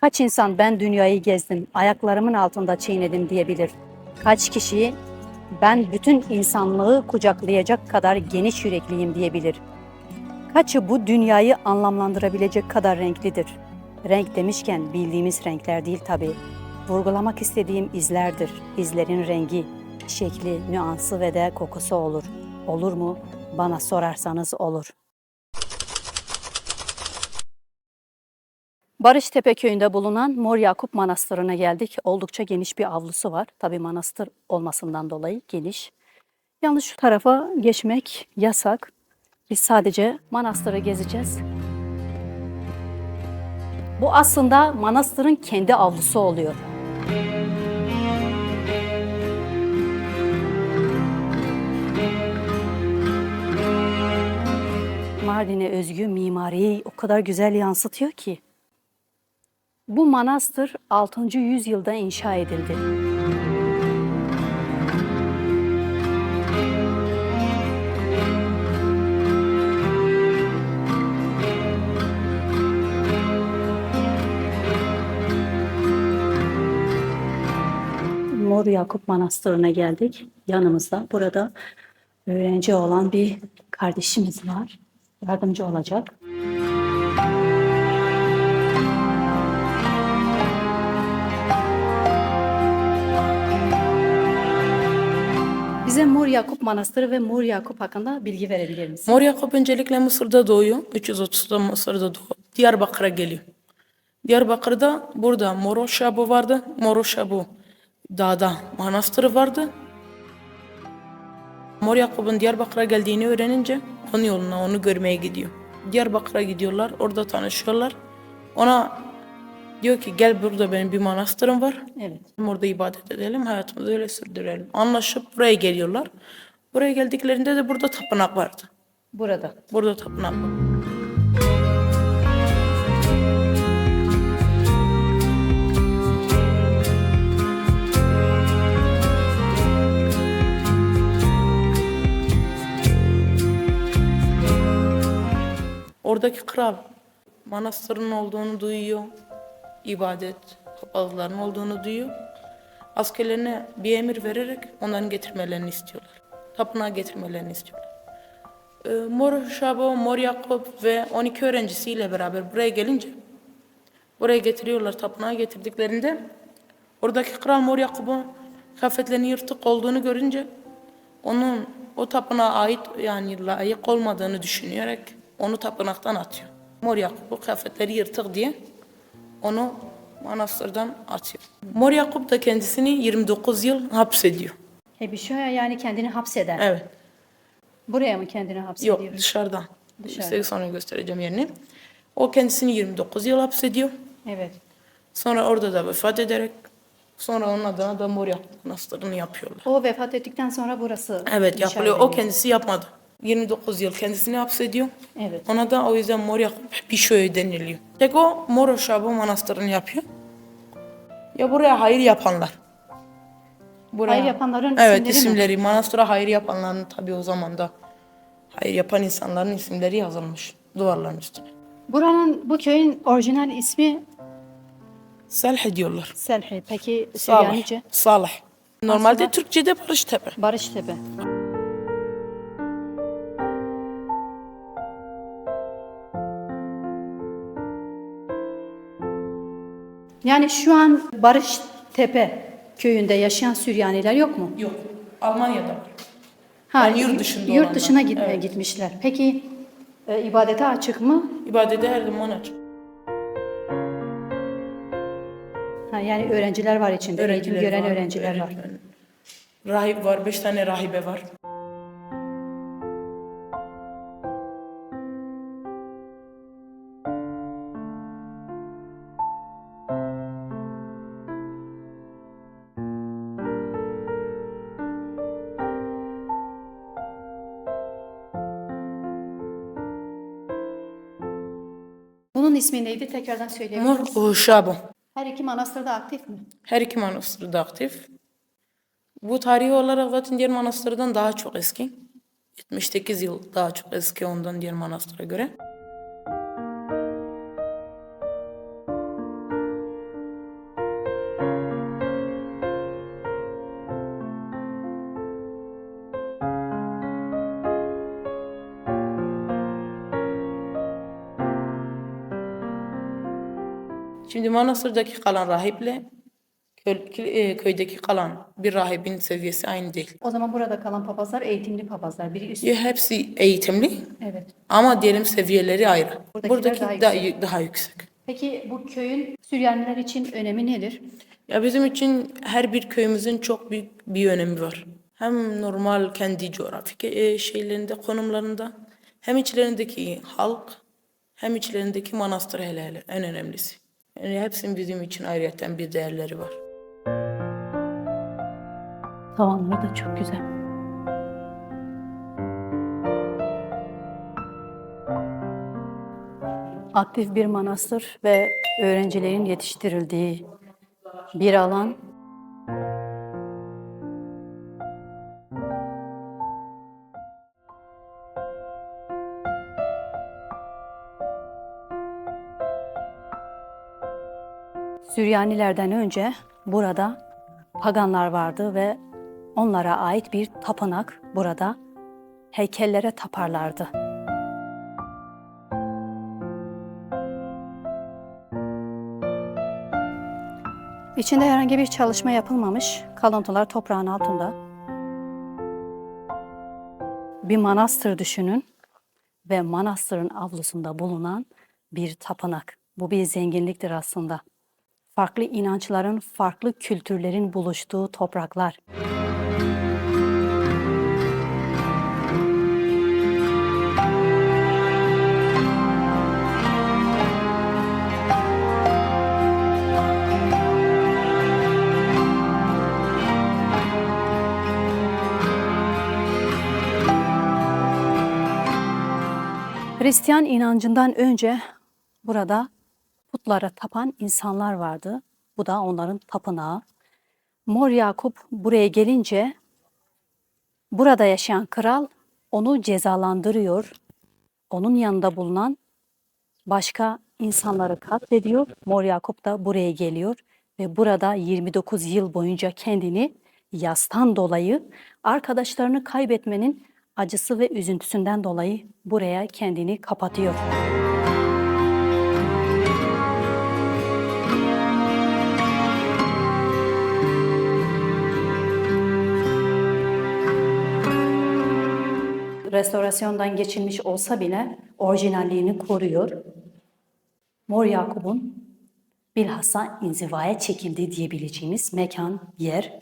Kaç insan ben dünyayı gezdim, ayaklarımın altında çiğnedim diyebilir. Kaç kişi ben bütün insanlığı kucaklayacak kadar geniş yürekliyim diyebilir. Kaçı bu dünyayı anlamlandırabilecek kadar renklidir. Renk demişken bildiğimiz renkler değil tabii. Vurgulamak istediğim izlerdir. İzlerin rengi, şekli, nüansı ve de kokusu olur. Olur mu? Bana sorarsanız olur. Barıştepe köyünde bulunan Mor Yakup Manastırı'na geldik. Oldukça geniş bir avlusu var. Tabii manastır olmasından dolayı geniş. Yalnız şu tarafa geçmek yasak. Biz sadece manastırı gezeceğiz. Bu aslında manastırın kendi avlusu oluyor. Mardin'e özgü mimariyi o kadar güzel yansıtıyor ki. Bu manastır 6. yüzyılda inşa edildi. Mor Yakup Manastırı'na geldik. Yanımızda burada öğrenci olan bir kardeşimiz var. Yardımcı olacak. Bize Mor Yakup Manastırı ve Mor Yakup hakkında bilgi verebilir misin? Mor Yakup öncelikle Mısır'da doğuyor. 330'da Mısır'da doğuyor. Diyarbakır'a geliyor. Diyarbakır'da burada Moro Şabu vardı. Moro Şabu dağda manastırı vardı. Mor Yakup'un Diyarbakır'a geldiğini öğrenince onun yoluna onu görmeye gidiyor. Diyarbakır'a gidiyorlar. Orada tanışıyorlar. Ona diyor ki gel burada benim bir manastırım var. Evet. Orada ibadet edelim, hayatımızı öyle sürdürelim. Anlaşıp buraya geliyorlar. Buraya geldiklerinde de burada tapınak vardı. Burada. Burada tapınak var. Oradaki kral manastırın olduğunu duyuyor. İbadet, papazların olduğunu duyuyor. Askerlerine bir emir vererek onların getirmelerini istiyorlar. Tapınağa getirmelerini istiyorlar. Ee, Mor Şabo, Mor Yakup ve 12 öğrencisiyle beraber buraya gelince buraya getiriyorlar tapınağa getirdiklerinde oradaki kral Mor Yakup'un kıyafetlerinin yırtık olduğunu görünce onun o tapınağa ait yani layık olmadığını düşünerek onu tapınaktan atıyor. Mor Yakup'u kıyafetleri yırtık diye onu manastırdan atıyor. Mor Yakup da kendisini 29 yıl hapsediyor. Hebişoya yani kendini hapseder. Evet. Buraya mı kendini hapsediyor? Yok dışarıdan. Dışarıda. Size sonra göstereceğim yerini. O kendisini 29 yıl hapsediyor. Evet. Sonra orada da vefat ederek sonra onun adına da Moria Manastırı'nı yapıyorlar. O vefat ettikten sonra burası Evet yapılıyor. O kendisi yapmadı. 29 yıl kendisini hapsediyor. Evet. Ona da o yüzden Moria Pişo'yu deniliyor. Tek o Moro Şabo Manastırı'nı yapıyor. Ya buraya hayır yapanlar. Buraya, Hayır yapanların Evet isimleri mi? Manastıra hayır yapanların tabii o zaman da hayır yapan insanların isimleri yazılmış duvarların üstüne. Buranın, bu köyün orijinal ismi Selh diyorlar. Selhi. Peki Salih. Süryanice? Salih. Normalde Aslında- Türkçe'de Barıştepe. Barıştepe. Yani şu an Barıştepe köyünde yaşayan Süryaniler yok mu? Yok. Almanya'da. Ha, Yani yurt dışında Yurt dışına git- Evet. gitmişler. Peki e, ibadete açık mı? İbadete her zaman açık. Ha, yani öğrenciler var içinde. Eğitim Öğrenciler gören var, öğrenciler var. Rahip var, beş tane rahibe var. İsmi neydi? Tekrardan söyleyebilir Mor misin? Her iki manastırda aktif mi? Her iki manastır da aktif. Bu tarihi olarak zaten diğer manastırdan daha çok eski. 78 yıl daha çok eski ondan diğer manastıra göre. Manastır'daki kalan rahiple e, köydeki kalan bir rahibin seviyesi aynı değil. O zaman burada kalan papazlar eğitimli papazlar. Biri üst. Ya hepsi eğitimli Evet. ama diyelim seviyeleri ayrı. Buradakiler Buradaki daha daha, yüksek. daha yüksek. Peki bu köyün Süryaniler için önemi nedir? Ya bizim için her bir köyümüzün çok büyük bir önemi var. Hem normal kendi coğrafik e, şeylerinde, konumlarında, hem içlerindeki halk, hem içlerindeki manastır hele hele en önemlisi. Yani hepsinin bizim için ayrıyeten bir değerleri var. Tavanları da çok güzel. Aktif bir manastır ve öğrencilerin yetiştirildiği bir alan. Süryanilerden önce burada paganlar vardı ve onlara ait bir tapınak burada heykellere taparlardı. İçinde herhangi bir çalışma yapılmamış, kalıntılar toprağın altında. Bir manastır düşünün ve manastırın avlusunda bulunan bir tapınak. Bu bir zenginliktir aslında farklı inançların, farklı kültürlerin buluştuğu topraklar. Hristiyan inancından önce burada putlara tapan insanlar vardı. Bu da onların tapınağı. Mor Yakup buraya gelince burada yaşayan kral onu cezalandırıyor. Onun yanında bulunan başka insanları katlediyor. Mor Yakup da buraya geliyor ve burada 29 yıl boyunca kendini yastan dolayı arkadaşlarını kaybetmenin acısı ve üzüntüsünden dolayı buraya kendini kapatıyor. Restorasyondan geçilmiş olsa bile orijinalliğini koruyor. Mor Yakup'un bilhassa inzivaya çekildiği diyebileceğimiz mekan, yer.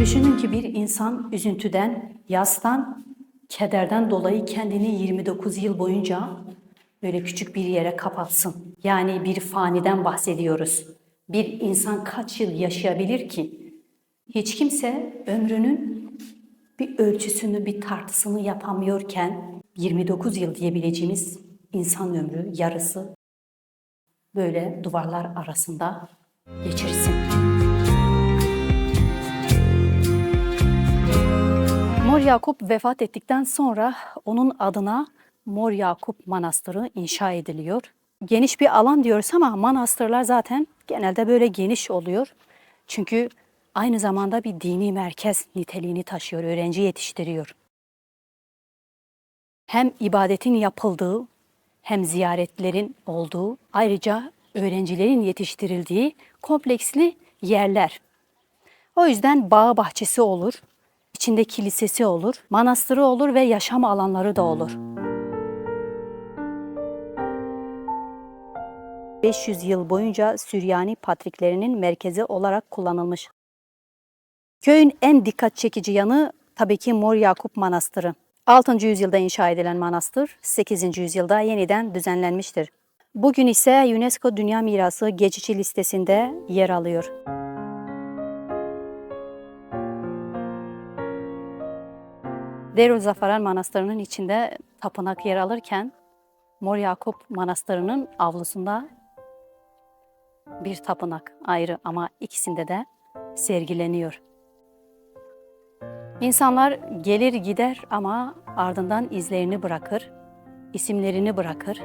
Düşünün ki bir insan üzüntüden, yastan, kederden dolayı kendini 29 yıl boyunca böyle küçük bir yere kapatsın. Yani bir faniden bahsediyoruz. Bir insan kaç yıl yaşayabilir ki? Hiç kimse ömrünün bir ölçüsünü, bir tartısını yapamıyorken 29 yıl diyebileceğimiz insan ömrü yarısı böyle duvarlar arasında geçirsin. Mor Yakup vefat ettikten sonra onun adına Mor Yakup Manastırı inşa ediliyor. Geniş bir alan diyoruz ama manastırlar zaten genelde böyle geniş oluyor. Çünkü aynı zamanda bir dini merkez niteliğini taşıyor, öğrenci yetiştiriyor. Hem ibadetin yapıldığı hem ziyaretlerin olduğu, ayrıca öğrencilerin yetiştirildiği kompleksli yerler. O yüzden bağ bahçesi olur, içinde kilisesi olur, manastırı olur ve yaşam alanları da olur. 500 yıl boyunca Süryani patriklerinin merkezi olarak kullanılmış. Köyün en dikkat çekici yanı tabii ki Mor Yakup Manastırı. 6. yüzyılda inşa edilen manastır 8. yüzyılda yeniden düzenlenmiştir. Bugün ise UNESCO Dünya Mirası geçici listesinde yer alıyor. Derüzafaran Manastırı'nın içinde tapınak yer alırken Mor Yakup Manastırı'nın avlusunda bir tapınak ayrı ama ikisinde de sergileniyor. İnsanlar gelir gider ama ardından izlerini bırakır, isimlerini bırakır.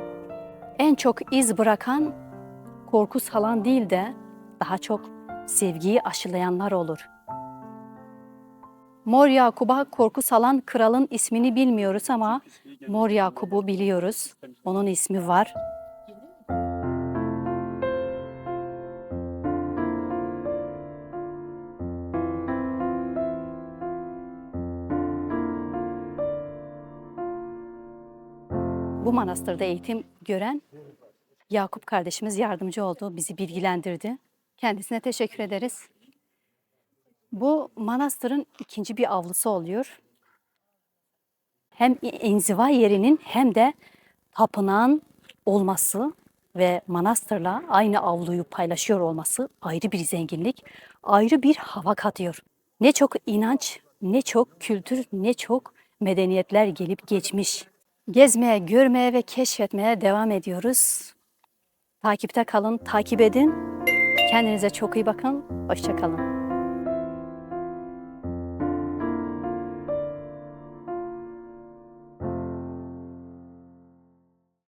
En çok iz bırakan korku salan değil de daha çok sevgiyi aşılayanlar olur. Mor Yakub'a korku salan kralın ismini bilmiyoruz ama Mor Yakup'u biliyoruz. Onun ismi var. Manastırda eğitim gören Yakup kardeşimiz yardımcı oldu, bizi bilgilendirdi. Kendisine teşekkür ederiz. Bu manastırın ikinci bir avlusu oluyor. Hem inziva yerinin hem de tapınağın olması ve manastırla aynı avluyu paylaşıyor olması ayrı bir zenginlik, ayrı bir hava katıyor. Ne çok inanç, ne çok kültür, ne çok medeniyetler gelip geçmiş. Gezmeye, görmeye ve keşfetmeye devam ediyoruz. Takipte kalın, takip edin. Kendinize çok iyi bakın. Hoşça kalın.